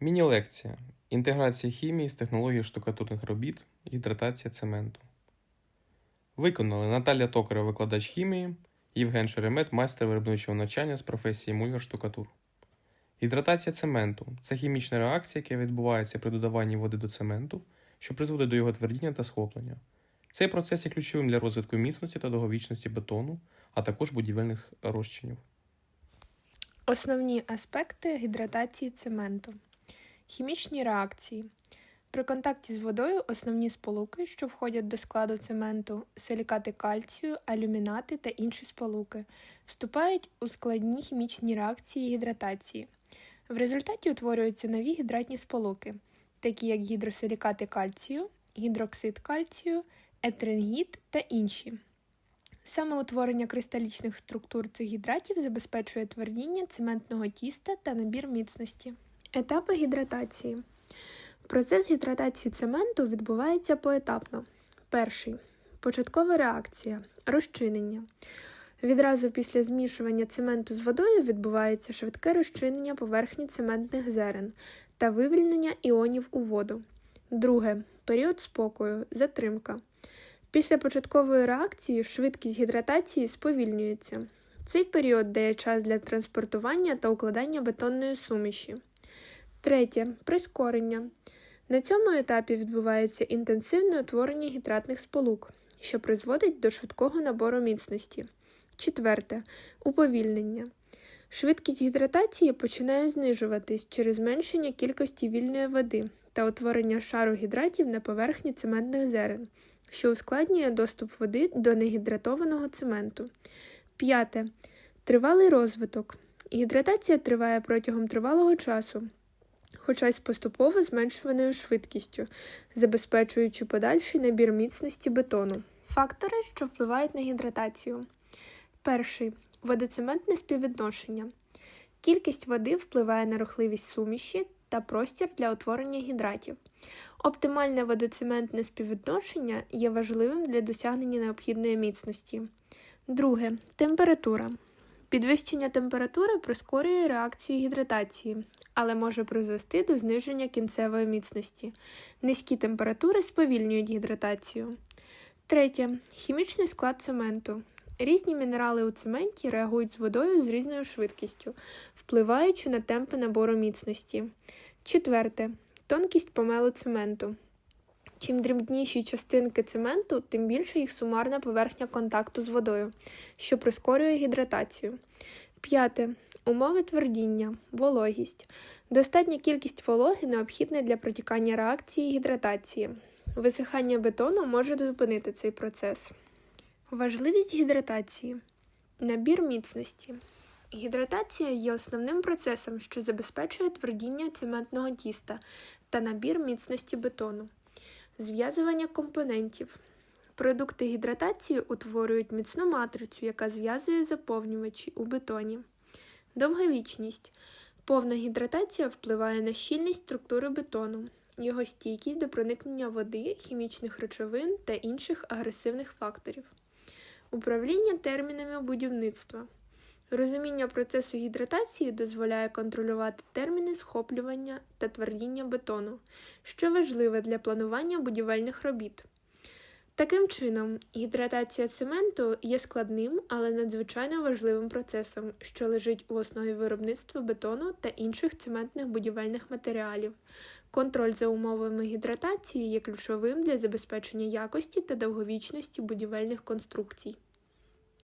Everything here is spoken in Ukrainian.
Міні-лекція. Інтеграція хімії з технологією штукатурних робіт, гідратація цементу. Виконали Наталя Токарева, викладач хімії, Євген Шеремет, майстер виробничого навчання з професії муляр штукатур. Гідратація цементу це хімічна реакція, яка відбувається при додаванні води до цементу, що призводить до його твердіння та схоплення. Цей процес є ключовим для розвитку міцності та довговічності бетону, а також будівельних розчинів. Основні аспекти гідратації цементу. Хімічні реакції. При контакті з водою основні сполуки, що входять до складу цементу, силікати кальцію, алюмінати та інші сполуки, вступають у складні хімічні реакції гідратації. В результаті утворюються нові гідратні сполуки, такі як гідросилікати кальцію, гідроксид кальцію, етрингід та інші. Саме утворення кристалічних структур цих гідратів забезпечує твердіння цементного тіста та набір міцності. Етапи гідратації. Процес гідратації цементу відбувається поетапно. Перший початкова реакція розчинення. Відразу після змішування цементу з водою відбувається швидке розчинення поверхні цементних зерен та вивільнення іонів у воду. Друге період спокою, затримка. Після початкової реакції швидкість гідратації сповільнюється. Цей період дає час для транспортування та укладання бетонної суміші. Третє прискорення. На цьому етапі відбувається інтенсивне утворення гідратних сполук, що призводить до швидкого набору міцності. Четверте уповільнення. Швидкість гідратації починає знижуватись через зменшення кількості вільної води та утворення шару гідратів на поверхні цементних зерен, що ускладнює доступ води до негідратованого цементу. П'яте. Тривалий розвиток. Гідратація триває протягом тривалого часу, хоча й з поступово зменшуваною швидкістю, забезпечуючи подальший набір міцності бетону. Фактори, що впливають на гідратацію. Перший водоцементне співвідношення. Кількість води впливає на рухливість суміші та простір для утворення гідратів. Оптимальне водоцементне співвідношення є важливим для досягнення необхідної міцності. Друге температура. Підвищення температури прискорює реакцію гідратації, але може призвести до зниження кінцевої міцності. Низькі температури сповільнюють гідратацію. Третє хімічний склад цементу. Різні мінерали у цементі реагують з водою з різною швидкістю, впливаючи на темпи набору міцності. Четверте тонкість помелу цементу. Чим дрібніші частинки цементу, тим більше їх сумарна поверхня контакту з водою, що прискорює гідратацію. П'яте. Умови твердіння, вологість. Достатня кількість вологи необхідна для протікання реакції гідратації. Висихання бетону може зупинити цей процес. Важливість гідратації. Набір міцності. Гідратація є основним процесом, що забезпечує твердіння цементного тіста та набір міцності бетону. Зв'язування компонентів. Продукти гідратації утворюють міцну матрицю, яка зв'язує заповнювачі у бетоні. Довговічність. Повна гідратація впливає на щільність структури бетону, його стійкість до проникнення води, хімічних речовин та інших агресивних факторів. Управління термінами будівництва. Розуміння процесу гідратації дозволяє контролювати терміни схоплювання та твердіння бетону, що важливе для планування будівельних робіт. Таким чином, гідратація цементу є складним, але надзвичайно важливим процесом, що лежить у основі виробництва бетону та інших цементних будівельних матеріалів. Контроль за умовами гідратації є ключовим для забезпечення якості та довговічності будівельних конструкцій.